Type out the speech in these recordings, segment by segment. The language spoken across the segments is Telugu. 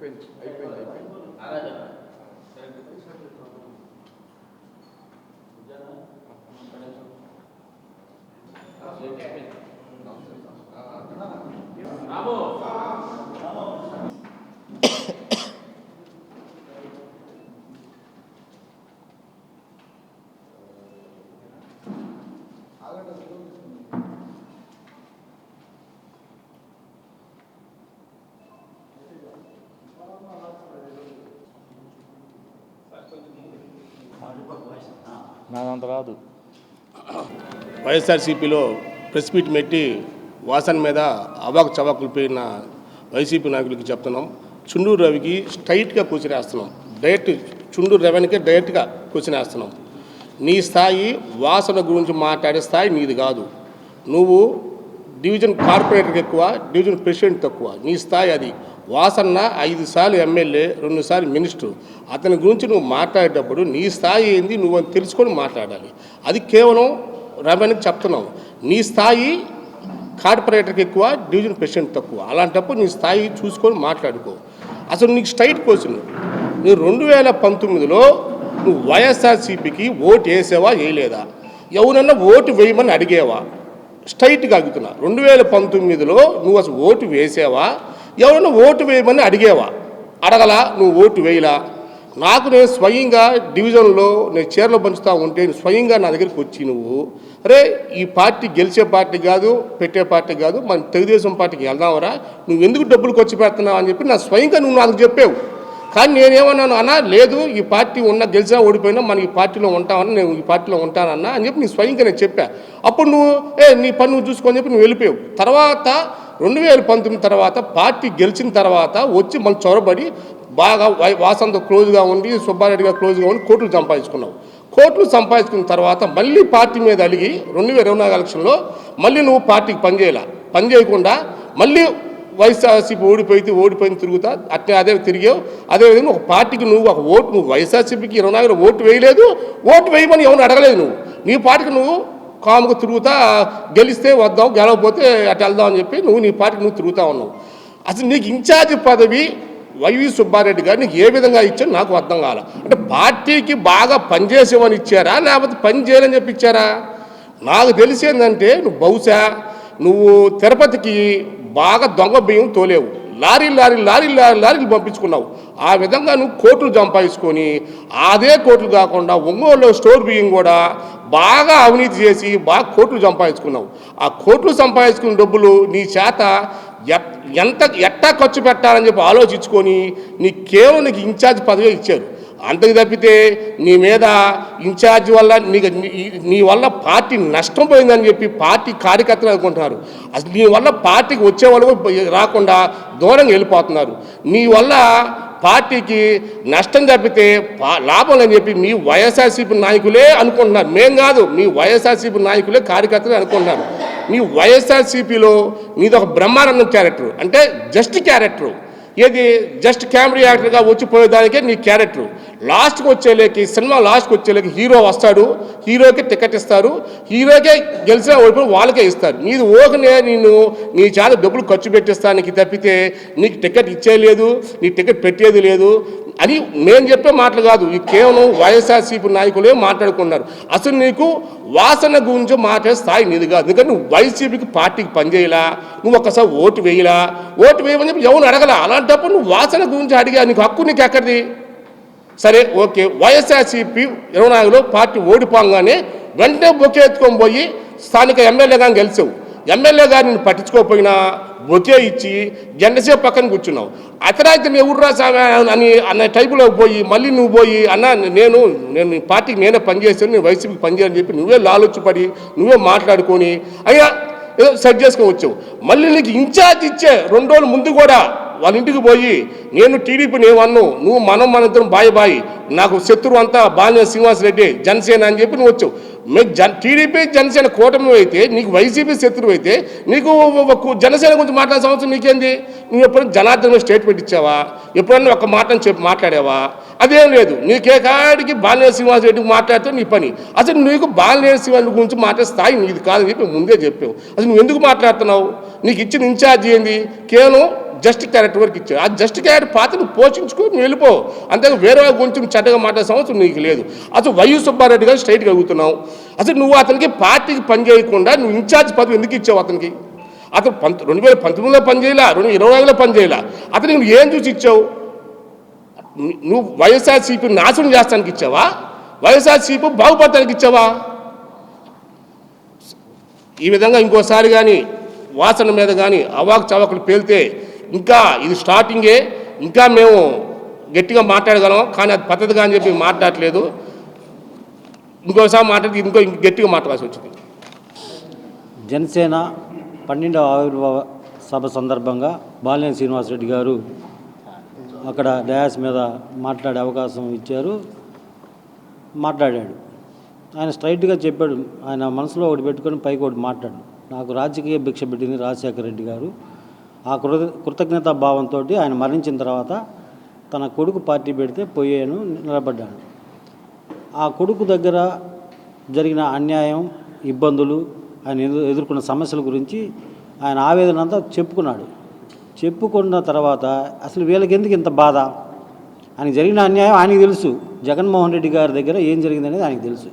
అయిపోయింది అయిపోయింది నాదంత రాదు. వైఎస్ఆర్సీపీలో ప్రెస్ మీట్ పెట్టి వాసన మీద అవాకు చవాకులు పోయిన వైసీపీ నాయకులకి చెప్తున్నాం. చుండూరు రవికి స్ట్రైట్గా క్వశ్చన్ వేస్తున్నాం. డైరెక్ట్ చుండూరు రవినికే డైరెక్ట్గా క్వశ్చన్ వేస్తున్నాం. నీ స్థాయి వాసన గురించి మాట్లాడే స్థాయి నీది కాదు. నువ్వు డివిజన్ కార్పొరేటర్కి ఎక్కువ డివిజన్ ప్రెసిడెంట్ తక్కువ. నీ స్థాయి అది. వాసన్న ఐదు సార్లు ఎమ్మెల్యే రెండు సార్లు మినిస్టర్. అతని గురించి నువ్వు మాట్లాడేటప్పుడు నీ స్థాయి ఏంది నువ్వు అని తెలుసుకొని మాట్లాడాలి. అది కేవలం రమణికి చెప్తున్నావు. నీ స్థాయి కార్పొరేటర్కి ఎక్కువ డివిజన్ ప్రెసిడెంట్ తక్కువ. అలాంటప్పుడు నీ స్థాయి చూసుకొని మాట్లాడుకో. అసలు నీకు స్ట్రైట్ క్వశ్చన్. నువ్వు రెండు వేల పంతొమ్మిదిలో నువ్వు వైఎస్ఆర్సీపీకి ఓటు వేసేవా వేయలేదా? ఎవరన్నా ఓటు వేయమని అడిగేవా? స్ట్రైట్గా అడుగుతున్నా. రెండు వేల పంతొమ్మిదిలో నువ్వు అసలు ఓటు వేసేవా? ఎవరైనా ఓటు వేయమని అడిగేవా? అడగలా నువ్వు ఓటు వేయలా? నాకు నేను స్వయంగా డివిజన్లో నేను చీరలు పంచుతూ ఉంటే స్వయంగా నా దగ్గరికి వచ్చి నువ్వు అరే ఈ పార్టీ గెలిచే పార్టీ కాదు పెట్టే పార్టీ కాదు మన తెలుగుదేశం పార్టీకి వెళ్దామరా నువ్వు ఎందుకు డబ్బులు ఖర్చు పెడుతున్నావు? అని చెప్పి నా స్వయంగా నువ్వు నాకు చెప్పావు. కానీ నేనేమన్నాను అన్నా లేదు ఈ పార్టీ ఉన్న గెలిచినా ఓడిపోయినా మనం ఈ పార్టీలో ఉంటామని నేను ఈ పార్టీలో ఉంటానన్నా అని చెప్పి నీ స్వయంగా నేను చెప్పా. అప్పుడు నువ్వు ఏ నీ పని నువ్వు చూసుకొని చెప్పి నువ్వు వెళ్ళిపోయావు. తర్వాత రెండు వేల పంతొమ్మిది తర్వాత పార్టీ గెలిచిన తర్వాత వచ్చి మనం చొరబడి బాగా వై- వాసంతో క్లోజ్గా ఉండి సుబ్బారెడ్డిగా క్లోజ్గా ఉండి కోట్లు సంపాదించుకున్నావు. కోట్లు సంపాదించుకున్న తర్వాత మళ్ళీ పార్టీ మీద అలిగి రెండు వేల ఇరవై నాలుగు ఎలక్షన్లో మళ్ళీ నువ్వు పార్టీకి పనిచేయాల. పని చేయకుండా మళ్ళీ వైఎస్ఆర్సీపీ ఓడిపోయి ఓడిపోయిన తిరుగుతా అట్నే అదే తిరిగావు. అదేవిధంగా ఒక పార్టీకి నువ్వు ఒక ఓటు నువ్వు వైఎస్ఆర్సీపీకి ఇరవై నాలుగు ఓటు వేయలేదు ఓటు వేయమని ఎవరు అడగలేదు నువ్వు. నీ పార్టీకి నువ్వు కాముగా తిరుగుతా గెలిస్తే వద్దాం గెలవకపోతే అటు వెళ్దాం అని చెప్పి నువ్వు నీ పార్టీకి నువ్వు తిరుగుతా ఉన్నావు. అసలు నీకు ఇన్ఛార్జ్ పదవి వైవి సుబ్బారెడ్డి గారు నీకు ఏ విధంగా ఇచ్చారు నాకు అర్థం కాల. అంటే పార్టీకి బాగా పనిచేసేవని ఇచ్చారా లేకపోతే పని చేయాలని చెప్పి ఇచ్చారా? నాకు తెలిసి ఏంటంటే నువ్వు బహుశా నువ్వు తిరుపతికి బాగా దొంగ బియ్యం తోలేవు. లారీ లారీ లారీ లారీ లారీలు పంపించుకున్నావు. ఆ విధంగా నువ్వు కోట్లు సంపాదించుకొని అదే కోట్లు కాకుండా ఒంగోలులో స్టోర్ బియ్యం కూడా బాగా అవినీతి చేసి బాగా కోట్లు సంపాదించుకున్నావు. ఆ కోట్లు సంపాదించుకున్న డబ్బులు నీ చేత ఎట్- ఎంత ఎట్టా ఖర్చు పెట్టాలని చెప్పి ఆలోచించుకొని నీ కేవలం నీకు ఇన్ఛార్జ్ పదవి ఇచ్చారు. అంతకు తప్పితే నీ మీద ఇన్ఛార్జ్ వల్ల నీకు నీ- నీ వల్ల పార్టీ నష్టం పోయిందని చెప్పి పార్టీ కార్యకర్తలు అనుకుంటున్నారు. అసలు నీ వల్ల పార్టీకి వచ్చేవాళ్ళు రాకుండా దూరంగా వెళ్ళిపోతున్నారు. నీ వల్ల పార్టీకి నష్టం తప్పితే పా- లాభం అని చెప్పి మీ వైఎస్ఆర్సీపీ నాయకులే అనుకుంటున్నారు. మేం కాదు మీ వైఎస్ఆర్సీపీ నాయకులే కార్యకర్తలే అనుకుంటున్నారు. మీ వైఎస్ఆర్సీపీలో నీది ఒక బ్రహ్మానందం క్యారెక్టర్. అంటే జస్ట్ క్యారెక్టర్. ఏది? జస్ట్ క్యామరీ యాక్టర్గా వచ్చిపోయేదానికే నీ క్యారెక్టర్. లాస్ట్కి వచ్చేలేకి సినిమా లాస్ట్కి వచ్చేలేకి హీరో వస్తాడు హీరోకి టికెట్ ఇస్తారు హీరోకే గెలిచిన ఓడిపోయి వాళ్ళకే ఇస్తారు. నీది ఓకనే నేను నీ చాలా డబ్బులు ఖర్చు పెట్టిస్తానికి తప్పితే నీకు టికెట్ ఇచ్చేయలేదు నీ టికెట్ పెట్టేది లేదు అని నేను చెప్పే మాటలు కాదు. ఇది కేవలం వైఎస్ఆర్సీపీ నాయకులే మాట్లాడుకున్నారు. అసలు నీకు వాసన గురించి మాట్లాడే స్థాయి నీది కాదు. ఎందుకంటే నువ్వు వైసీపీకి పార్టీకి పనిచేయలా నువ్వు ఒక్కసారి ఓటు వేయలా ఓటు వేయమని చెప్పి ఎవరు అడగల? అలాంటప్పుడు నువ్వు వాసన గురించి అడిగా నీకు హక్కు నీకు ఎక్కడిది? సరే ఓకే. వైఎస్ఆర్సీపీ ఇరవై నాలుగులో పార్టీ ఓడిపోగానే వెంటనే బొకే ఎత్తుకొని పోయి స్థానిక ఎమ్మెల్యేగా గెలిచావు. ఎమ్మెల్యే గారిని పట్టించుకోకపోయినా బొకే ఇచ్చి గంటసేపు పక్కన కూర్చున్నావు. అతనైతే నేను ఎవరు అని అన్న టైపులో పోయి మళ్ళీ నువ్వు పోయి అన్న నేను నేను పార్టీకి నేనే పనిచేస్తాను నేను వైసీపీకి పనిచేయాలని చెప్పి నువ్వే లాలొచ్చిపడి నువ్వే మాట్లాడుకొని అయ్యా ఏదో సెట్ చేసుకొని వచ్చావు. మళ్ళీ నీకు ఇన్ఛార్జ్ ఇచ్చే రెండు రోజుల ముందు కూడా వాళ్ళ ఇంటికి పోయి నేను టీడీపీ నేవన్ను నువ్వు మనం మన ఇద్దరం బాయ్ బాయి నాకు శత్రువు అంతా బాలినేని శ్రీనివాస్ రెడ్డి జనసేన అని చెప్పి నువ్వు వచ్చావు మీ జన్ టీడీపీ జనసేన కూటమి అయితే నీకు వైసీపీ శత్రువు అయితే నీకు జనసేన గురించి మాట్లాడే సంవత్సరం నీకేంది? నువ్వు ఎప్పుడైనా జనార్దన్ స్టేట్మెంట్ ఇచ్చావా? ఎప్పుడన్నా ఒక మాటని చెప్పి మాట్లాడావా? అదేం లేదు. నీకే కాడికి బాలినేని శ్రీనివాస్ రెడ్డికి మాట్లాడితే నీ పని. అసలు నీకు బాలినేని శ్రీనివాస్ గురించి మాట్లాడే స్థాయి నీది కాదని చెప్పి ముందే చెప్పావు. అసలు నువ్వు ఎందుకు మాట్లాడుతున్నావు? నీకు ఇచ్చిన ఇన్ఛార్జ్ ఏంది? కేవలం జస్ట్ క్యారెక్టర్ వరకు ఇచ్చావు ఆ జస్ట్ క్యారెట్ పాత్రను పోషించుకో నువ్వు వెళ్ళిపో అంతే వేరే వాళ్ళ గురించి చెడ్డగా మాట్లాడే సంవత్సరం నీకు లేదు. అసలు వైయు సుబ్బారెడ్డి గారు స్ట్రైట్గా అడుగుతున్నావు అసలు నువ్వు అతనికి పార్టీకి పని చేయకుండా నువ్వు ఇన్ఛార్జ్ పదవి ఎందుకు ఇచ్చావు అతనికి? అతను పంత రెండు వేల పంతొమ్మిదిలో పని రెండు ఇరవై ఐదులో పని అతనికి నువ్వు ఏం చూసి ఇచ్చావు? నువ్వు వైఎస్ఆర్సీపీ నాశనం చేస్తానికి ఇచ్చావా? వైఎస్ఆర్సీపీ బాగుపడటానికి ఇచ్చావా? ఈ విధంగా ఇంకోసారి కానీ వాసన మీద కానీ అవాక్ చవాకులు పేలితే ఇంకా ఇది స్టార్టింగే ఇంకా మేము గట్టిగా మాట్లాడగలం కానీ అది పద్ధతిగా అని చెప్పి మాట్లాడట్లేదు. ఇంకోసారి మాట్లాడి ఇంకో గట్టిగా మాట్లాడాల్సి వచ్చింది. జనసేన పన్నెండవ ఆవిర్భావ సభ సందర్భంగా బాలినేని శ్రీనివాసరెడ్డి గారు అక్కడ డయాస్ మీద మాట్లాడే అవకాశం ఇచ్చారు. మాట్లాడాడు. ఆయన స్ట్రైట్గా చెప్పాడు. ఆయన మనసులో ఒకటి పెట్టుకొని పైకి ఒకటి మాట్లాడు. నాకు రాజకీయ భిక్ష పెట్టింది రాజశేఖర రెడ్డి గారు. ఆ కృత కృతజ్ఞతా భావంతో ఆయన మరణించిన తర్వాత తన కొడుకు పార్టీ పెడితే పోయాను నిలబడ్డాను ఆ కొడుకు దగ్గర జరిగిన అన్యాయం ఇబ్బందులు ఆయన ఎదుర్కొన్న సమస్యల గురించి ఆయన ఆవేదన అంతా చెప్పుకున్నాడు. చెప్పుకున్న తర్వాత అసలు వీళ్ళకి ఎందుకు ఇంత బాధ? ఆయనకు జరిగిన అన్యాయం ఆయనకి తెలుసు. జగన్మోహన్ రెడ్డి గారి దగ్గర ఏం జరిగిందనేది ఆయనకు తెలుసు.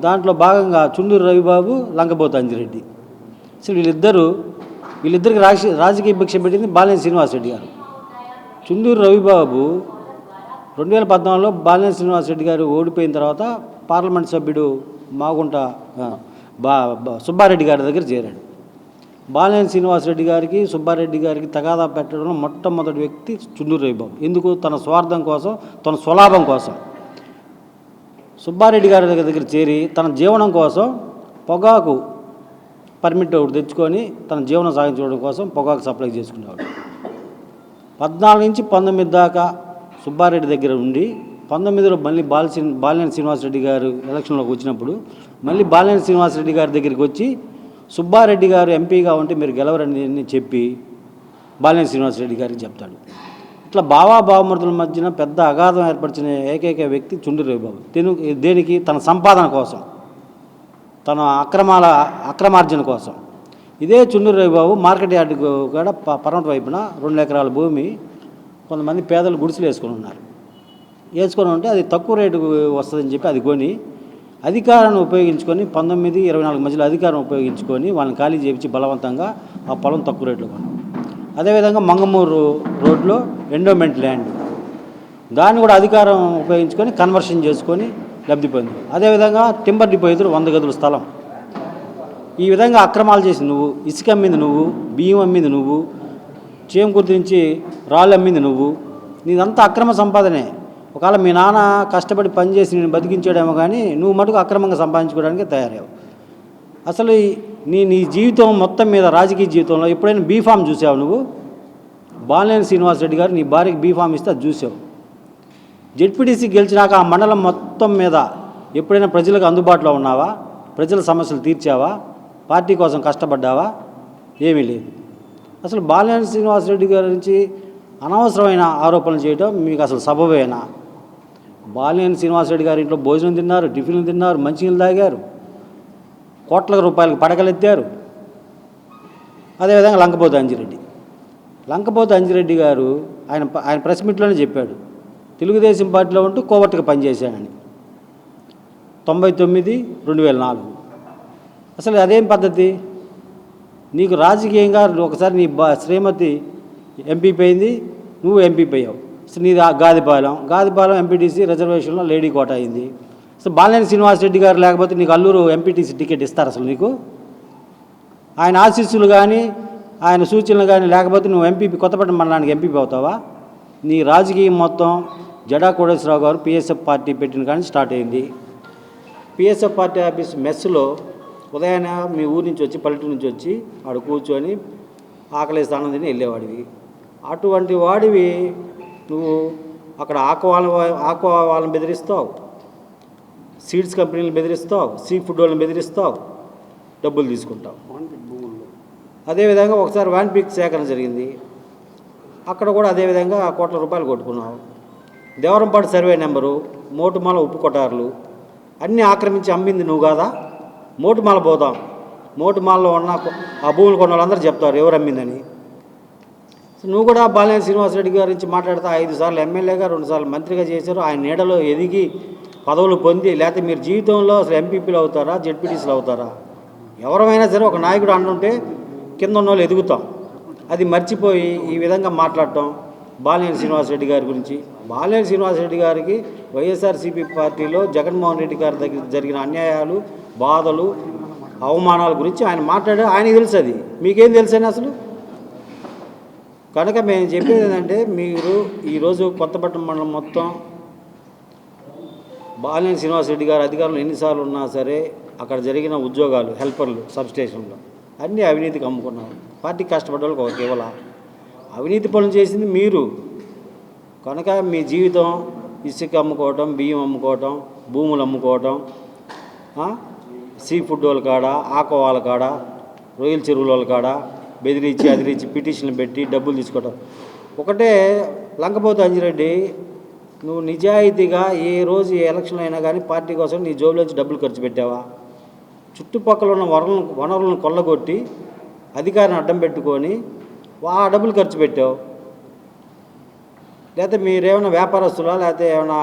దాంట్లో భాగంగా చుండూరు రవిబాబు లంకపోత అంజిరెడ్డి. అసలు వీళ్ళిద్దరూ వీళ్ళిద్దరికి రాజ రాజకీయ భిక్ష పెట్టింది బాలినేని శ్రీనివాసరెడ్డి గారు. చుండూరు రవిబాబు రెండు వేల పద్నాలుగులో బాలినేని శ్రీనివాసరెడ్డి గారు ఓడిపోయిన తర్వాత పార్లమెంట్ సభ్యుడు మాగుంట బా సుబ్బారెడ్డి గారి దగ్గర చేరాడు. బాలినేని శ్రీనివాసరెడ్డి గారికి సుబ్బారెడ్డి గారికి తగాదా పెట్టడంలో మొట్టమొదటి వ్యక్తి చుండూరు రవిబాబు. ఎందుకు? తన స్వార్థం కోసం తన స్వలాభం కోసం. సుబ్బారెడ్డి గారి దగ్గర దగ్గర చేరి తన జీవనం కోసం పొగాకు పర్మిట్ ఒకటి తెచ్చుకొని తన జీవనం సాగించుకోవడం కోసం పొగాకు సప్లై చేసుకునేవాడు. పద్నాలుగు నుంచి పంతొమ్మిది దాకా సుబ్బారెడ్డి దగ్గర ఉండి పంతొమ్మిదిలో మళ్ళీ బాలసి బాలినేని శ్రీనివాసరెడ్డి గారు ఎలక్షన్లోకి వచ్చినప్పుడు మళ్ళీ బాలినేని శ్రీనివాసరెడ్డి గారి దగ్గరికి వచ్చి సుబ్బారెడ్డి గారు ఎంపీగా ఉంటే మీరు గెలవరని చెప్పి బాలినేని శ్రీనివాసరెడ్డి గారికి చెప్తాడు. ఇట్లా బావా బావమరుదుల మధ్యన పెద్ద అగాధం ఏర్పరిచిన ఏకైక వ్యక్తి చుండూరు రవిబాబు తెను దేనికి? తన సంపాదన కోసం. తన అక్రమాల అక్రమార్జన కోసం. ఇదే చున్నూరు రవిబాబు మార్కెట్ యార్డుకు కూడా పరమటి వైపున రెండు ఎకరాల భూమి కొంతమంది పేదలు గుడిసెలు వేసుకొని ఉన్నారు. వేసుకొని ఉంటే అది తక్కువ రేటుకు వస్తుందని చెప్పి అది కొని అధికారాన్ని ఉపయోగించుకొని పంతొమ్మిది ఇరవై నాలుగు మధ్యలో అధికారం ఉపయోగించుకొని వాళ్ళని ఖాళీ చేయించి బలవంతంగా ఆ పొలం తక్కువ రేట్లో కొన్నాం. అదేవిధంగా మంగమూరు రోడ్లో ఎండోమెంట్ ల్యాండ్. దాన్ని కూడా అధికారం ఉపయోగించుకొని కన్వర్షన్ చేసుకొని లబ్ధి పొంది. అదేవిధంగా టింబర్ డిపో ఎదురు వంద గదుల స్థలం. ఈ విధంగా అక్రమాలు చేసి నువ్వు ఇసుక అమ్మింది నువ్వు బియ్యం అమ్మింది నువ్వు చేమకుర్తి నుంచి రాళ్ళు అమ్మింది నువ్వు నీదంతా అక్రమ సంపాదనే. ఒకవేళ మీ నాన్న కష్టపడి పనిచేసి నేను బతికించాడేమో కానీ నువ్వు మటుకు అక్రమంగా సంపాదించుకోవడానికి తయారయ్యావు. అసలు నీ నీ జీవితం మొత్తం మీద రాజకీయ జీవితంలో ఎప్పుడైనా బీఫామ్ చూసావు నువ్వు? బాలినేని శ్రీనివాసరెడ్డి గారు నీ భార్యకి బీఫామ్ ఇస్తే అది చూసావు. జెడ్పీటీసీ గెలిచినాక ఆ మండలం మొత్తం మీద ఎప్పుడైనా ప్రజలకు అందుబాటులో ఉన్నావా? ప్రజల సమస్యలు తీర్చావా? పార్టీ కోసం కష్టపడ్డావా? ఏమీ లేదు. అసలు బాలినేని శ్రీనివాసరెడ్డి గారి నుంచి అనవసరమైన ఆరోపణలు చేయడం మీకు అసలు సబబేనా? బాలినేని శ్రీనివాసరెడ్డి గారి ఇంట్లో భోజనం తిన్నారు టిఫిన్లు తిన్నారు మంచినీళ్ళు తాగారు కోట్ల రూపాయలకు పడకలెత్తారు. అదేవిధంగా లంకపోతే అంజిరెడ్డి. లంకపోతే అంజిరెడ్డి గారు ఆయన ఆయన ప్రెస్ మీట్లోనే చెప్పాడు. తెలుగుదేశం పార్టీలో ఉంటూ కోవర్ట్గా పనిచేశానని. తొంభై తొమ్మిది రెండు వేల నాలుగు. అసలు అదేం పద్ధతి? నీకు రాజకీయంగా ఒకసారి నీ బా శ్రీమతి ఎంపీ పోయింది నువ్వు ఎంపీ పోయావు. అసలు నీది గాదిపాలెం. గాదిపాలెం ఎంపీటీసీ రిజర్వేషన్లో లేడీ కోట అయింది. అసలు బాలినేని శ్రీనివాసరెడ్డి గారు లేకపోతే నీకు అల్లూరు ఎంపీటీసీ టికెట్ ఇస్తారు అసలు నీకు? ఆయన ఆశీస్సులు కానీ ఆయన సూచనలు కానీ లేకపోతే నువ్వు ఎంపీ కొత్తపట్నం మండలానికి ఎంపీ అవుతావా నీ రాజకీయం మొత్తం జడా కోటేశ్వరరావు గారు పిఎస్ఎఫ్ పార్టీ పెట్టిన కానీ స్టార్ట్ అయింది. పిఎస్ఎఫ్ పార్టీ ఆఫీస్ మెస్లో ఉదయాన్నే మీ ఊరి నుంచి వచ్చి పల్లెటూరు నుంచి వచ్చి ఆడు కూర్చొని ఆకలి స్థానం తిని వెళ్ళేవాడివి. అటువంటి వాడివి నువ్వు అక్కడ ఆక్వాల వాళ్ళ వాళ్ళని బెదిరిస్తావు. సీడ్స్ కంపెనీలను బెదిరిస్తావు. సీ ఫుడ్ వాళ్ళని బెదిరిస్తావు. డబ్బులు తీసుకుంటావు. అదేవిధంగా ఒకసారి వ్యాన్ పిక్ సేకరణ జరిగింది. అక్కడ కూడా అదేవిధంగా కోట్ల రూపాయలు కొట్టుకున్నావు. దేవరంపాడు సర్వే నెంబరు మోటుమాల ఉప్పు కొటారులు అన్నీ ఆక్రమించి అమ్మింది నువ్వు కాదా? మోటుమాల పోదాం. మోటుమాలలో ఉన్న ఆ భూములు కొన్న వాళ్ళందరూ చెప్తారు ఎవరు అమ్మిందని. నువ్వు కూడా బాలినేని శ్రీనివాసరెడ్డి గారి గురించి మాట్లాడితే ఐదు సార్లు ఎమ్మెల్యేగా రెండు సార్లు మంత్రిగా చేశారు. ఆయన నీడలో ఎదిగి పదవులు పొంది లేకపోతే మీరు జీవితంలో అసలు ఎంపీపీలు అవుతారా జెడ్పీటీసీలు అవుతారా? ఎవరమైనా సరే ఒక నాయకుడు అంటుంటే కింద ఉన్న వాళ్ళు ఎదుగుతాం. అది మర్చిపోయి ఈ విధంగా మాట్లాడటం. బాలినేని శ్రీనివాసరెడ్డి గారి గురించి. బాలినేని శ్రీనివాసరెడ్డి గారికి వైఎస్ఆర్సీపీ పార్టీలో జగన్మోహన్ రెడ్డి గారి దగ్గర జరిగిన అన్యాయాలు బాధలు అవమానాల గురించి ఆయన మాట్లాడే ఆయనకి తెలుసు అది. మీకేం తెలుసని అసలు? కనుక మేము చెప్పేది ఏంటంటే మీరు ఈరోజు కొత్తపట్నం మండలం మొత్తం బాలినేని శ్రీనివాసరెడ్డి గారు అధికారులు ఎన్నిసార్లు ఉన్నా సరే అక్కడ జరిగిన ఉద్యోగాలు హెల్పర్లు సబ్స్టేషన్లో అన్నీ అవినీతికి అమ్ముకున్నారు. పార్టీ కష్టపడ్డ వాళ్ళకి ఒక కేవలం అవినీతి పనులు చేసింది మీరు. కనుక మీ జీవితం ఇసుక అమ్ముకోవటం బియ్యం అమ్ముకోవటం భూములు అమ్ముకోవటం సీ ఫుడ్ వాళ్ళ కాడ ఆకో వాళ్ళ కాడ రొయ్యల చెరువుల వాళ్ళ కాడ బెదిరించి అదిరించి పిటిషన్లు పెట్టి డబ్బులు తీసుకోవటం. ఒకటే లంకపోతే అంజిరెడ్డి నువ్వు నిజాయితీగా ఏ రోజు ఏ ఎలక్షన్ అయినా కానీ పార్టీ కోసం నీ జోబులోంచి డబ్బులు ఖర్చు పెట్టావా? చుట్టుపక్కల ఉన్న వనరులను వనరులను కొల్లగొట్టి అధికారిని అడ్డం పెట్టుకొని ఆ డబ్బులు ఖర్చు పెట్టావు? లేకపోతే మీరేమైనా వ్యాపారస్తులా? లేకపోతే ఏమైనా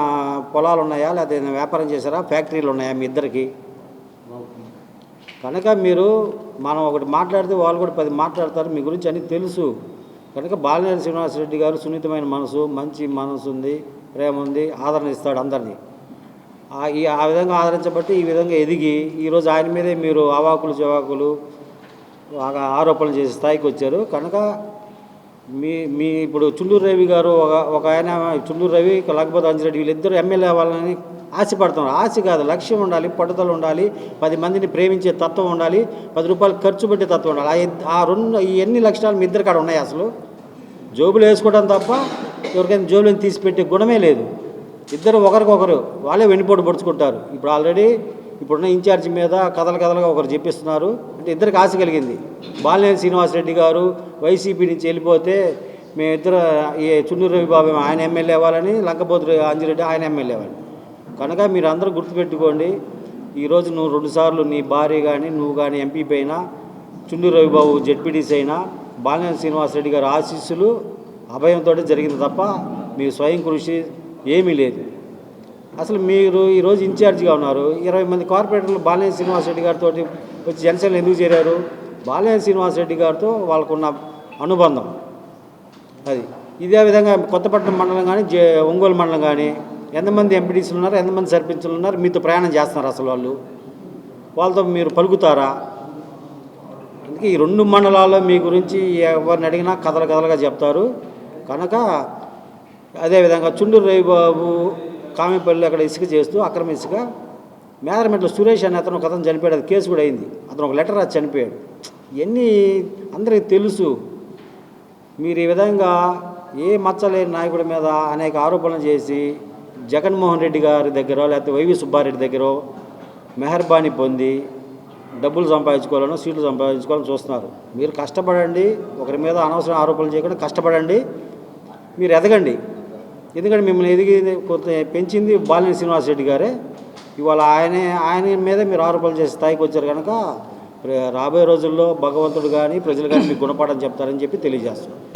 పొలాలు ఉన్నాయా? లేకపోతే ఏమైనా వ్యాపారం చేశారా? ఫ్యాక్టరీలు ఉన్నాయా మీ ఇద్దరికి? కనుక మీరు మనం ఒకటి మాట్లాడితే వాళ్ళు కూడా పది మాట్లాడతారు. మీ గురించి అన్నీ తెలుసు. కనుక బాలినేని శ్రీనివాసరెడ్డి గారు సున్నితమైన మనసు మంచి మనసు ఉంది ప్రేమ ఉంది ఆదరణ ఇస్తాడు అందరినీ. ఆ ఈ ఆ విధంగా ఆదరించబట్టి ఈ విధంగా ఎదిగి ఈరోజు ఆయన మీదే మీరు అవాకులు చెవాకులు బాగా ఆరోపణలు చేసే స్థాయికి వచ్చారు. కనుక మీ మీ ఇప్పుడు చుండూరు రవి గారు ఒక ఒక ఆయన చుండూరు రవి లేకపోతే అంజిరెడ్డి వీళ్ళిద్దరు ఎమ్మెల్యే అవ్వాలని ఆశపడుతున్నారు. ఆశ కాదు లక్ష్యం ఉండాలి పట్టుదల ఉండాలి పది మందిని ప్రేమించే తత్వం ఉండాలి పది రూపాయలు ఖర్చు పెట్టే తత్వం ఉండాలి. ఆ ఆ రెండు ఈ ఎన్ని లక్షణాలు మీ ఇద్దరు కాడ ఉన్నాయి అసలు? జోబులు వేసుకోవడం తప్ప ఎవరికైనా జోబులను తీసిపెట్టే గుణమే లేదు. ఇద్దరు ఒకరికొకరు వాళ్ళే వెన్నుపోటు పొడుచుకుంటారు. ఇప్పుడు ఆల్రెడీ ఇప్పుడున్న ఇన్ఛార్జి మీద కథలు కథలుగా ఒకరు చెప్పిస్తున్నారు. అంటే ఇద్దరికి ఆశ కలిగింది. బాలినేని శ్రీనివాసరెడ్డి గారు వైసీపీ నుంచి వెళ్ళిపోతే మేమిద్దరు ఈ చున్నూరు రవి బాబు ఆయన ఎమ్మెల్యే అవ్వాలని లంకపోతు అంజిరెడ్డి ఆయన ఎమ్మెల్యే అవ్వాలి. కనుక మీరు అందరూ గుర్తుపెట్టుకోండి ఈరోజు నువ్వు రెండుసార్లు నీ భార్య కానీ నువ్వు కానీ ఎంపీ అయినా చుండూరు రవిబాబు జెడ్పీటీసీ అయినా బాలినేని శ్రీనివాసరెడ్డి గారి ఆశీస్సులు అభయంతో జరిగింది తప్ప మీ స్వయం కృషి ఏమీ లేదు. అసలు మీరు ఈరోజు ఇన్ఛార్జిగా ఉన్నారు. ఇరవై మంది కార్పొరేటర్లు బాలేజీనివాస రెడ్డి గారితో వచ్చి జనసేనలో ఎందుకు చేరారు? బాలయ్య శ్రీనివాస్ రెడ్డి గారితో వాళ్ళకున్న అనుబంధం అది. ఇదే విధంగా కొత్తపట్నం మండలం కానీ జే ఒంగోలు మండలం కానీ ఎంతమంది ఎంపీడీసీలు ఉన్నారు ఎంతమంది సర్పంచులు ఉన్నారు మీతో ప్రయాణం చేస్తున్నారు అసలు వాళ్ళు. వాళ్ళతో మీరు పలుకుతారా? అందుకే ఈ రెండు మండలాల్లో మీ గురించి ఎవరిని అడిగినా కథలు కథలుగా చెప్తారు. కనుక అదేవిధంగా చుండూరు రవిబాబు కామెపల్లి అక్కడ ఇసుక చేస్తూ అక్రమ ఇసుక. మేదరమెట్ల సురేష్ అనే అతను ఒక అతను చనిపోయాడు. అది కేసు కూడా అయింది. అతను ఒక లెటర్ రాసి చనిపోయాడు. ఇవన్నీ అందరికీ తెలుసు. మీరు ఈ విధంగా ఏ మచ్చలేని నాయకుడి మీద అనేక ఆరోపణలు చేసి జగన్మోహన్ రెడ్డి గారి దగ్గర లేకపోతే వైవి సుబ్బారెడ్డి దగ్గర మెహర్బానీ పొంది డబ్బులు సంపాదించుకోవాలనో సీట్లు సంపాదించుకోవాలని చూస్తున్నారు. మీరు కష్టపడండి. ఒకరి మీద అనవసరం ఆరోపణలు చేయకుండా కష్టపడండి. మీరు ఎదగండి. ఎందుకంటే మిమ్మల్ని ఎదిగి కొంత పెంచింది బాలినేని శ్రీనివాసరెడ్డి గారే. ఇవాళ ఆయనే ఆయన మీద మీరు ఆరోపణలు చేసే స్థాయికి వచ్చారు కనుక రాబోయే రోజుల్లో భగవంతుడు కానీ ప్రజలు కానీ మీకు గుణపాఠం చెప్తారని చెప్పి తెలియజేస్తున్నాను